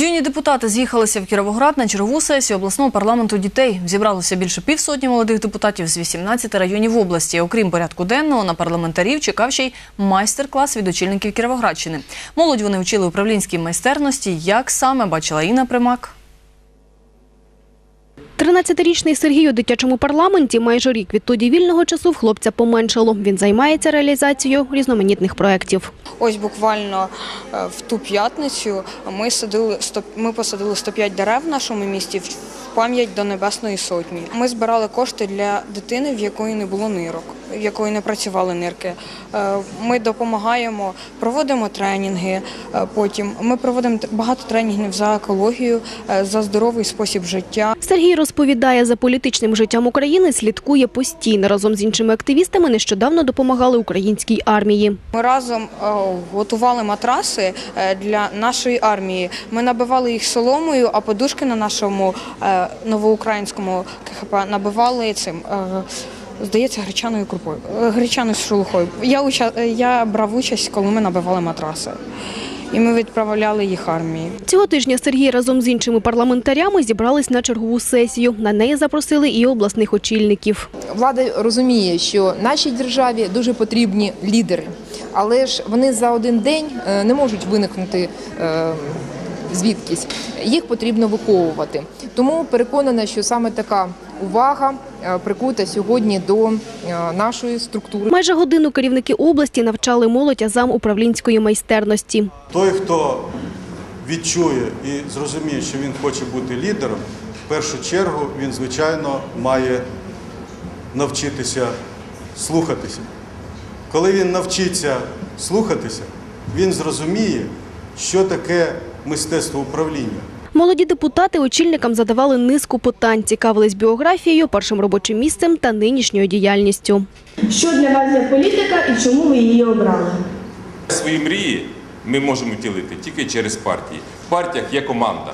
Юні депутати з'їхалися в Кіровоград на чергову сесію обласного парламенту дітей. Зібралося більше півсотні молодих депутатів з 18 районів області. Окрім порядку денного, на парламентарів чекав ще й майстер-клас від очільників Кіровоградщини. Молодь вони вчили управлінській майстерності. Як саме бачила Інна Примак. 13-річний Сергій у дитячому парламенті майже рік відтоді вільного часу в хлопця поменшало. Він займається реалізацією різноманітних проєктів. Ось буквально е, в ту п'ятницю ми садили 100 ми посадили 105 дерев в нашому місті в пам'ять до Небесної Сотні. Ми збирали кошти для дитини, в якої не було нирок, якої не працювали нирки. Е, Ми допомагаємо, проводимо тренінги. е, Потім ми проводимо багато тренінгів за екологію, е, за здоровий спосіб життя. Сергій розповідає, за політичним життям України слідкує постійно. Разом з іншими активістами нещодавно допомагали українській армії. Ми разом готували матраси для нашої армії. Ми набивали їх соломою, а подушки на нашому новоукраїнському КХП набивали цим. Здається, гречаною крупою, е, гречаною з шелухою. Я уча... е, я брав участь, коли ми набивали матраси, і ми відправляли їх армії. Цього тижня Сергій разом з іншими парламентарями зібрались на чергову сесію. На неї запросили і обласних очільників. Влада розуміє, що нашій державі дуже потрібні лідери, але ж вони за один день е, не можуть виникнути звідкись. Їх потрібно виховувати. Тому переконана, що саме така увага е, прикута сьогодні до е, нашої структури. Майже годину керівники області навчали молодь азам управлінської майстерності. Той, хто відчує і зрозуміє, що він хоче бути лідером, в першу чергу він, звичайно, має навчитися слухатися. Коли він навчиться слухатися, він зрозуміє, що таке мистецтво управління. Молоді депутати очільникам задавали низку питань, цікавились біографією, першим робочим місцем та нинішньою діяльністю. Що для вас є політика і чому ви її обрали? Свої мрії ми можемо втілити тільки через партії. В партіях є команда.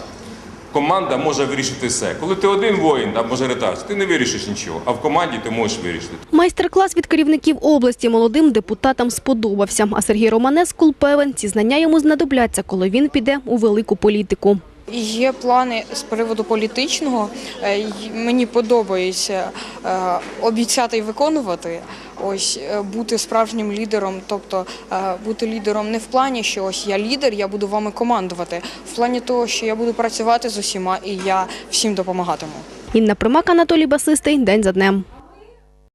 Команда може вирішити все. Коли ти один воїн або мажоритар, ти не вирішиш нічого, а в команді ти можеш вирішити. Майстер-клас від керівників області молодим депутатам сподобався. А Сергій Романескул певен, ці знання йому знадобляться, коли він піде у велику політику. Є плани з приводу політичного. Е, Мені подобається е, обіцяти і виконувати. Ось е, бути справжнім лідером, тобто бути лідером не в плані, що ось я лідер, я буду вами командувати, в плані того, що я буду працювати з усіма і я всім допомагатиму. Інна Примак, Анатолій Басистий. День за днем.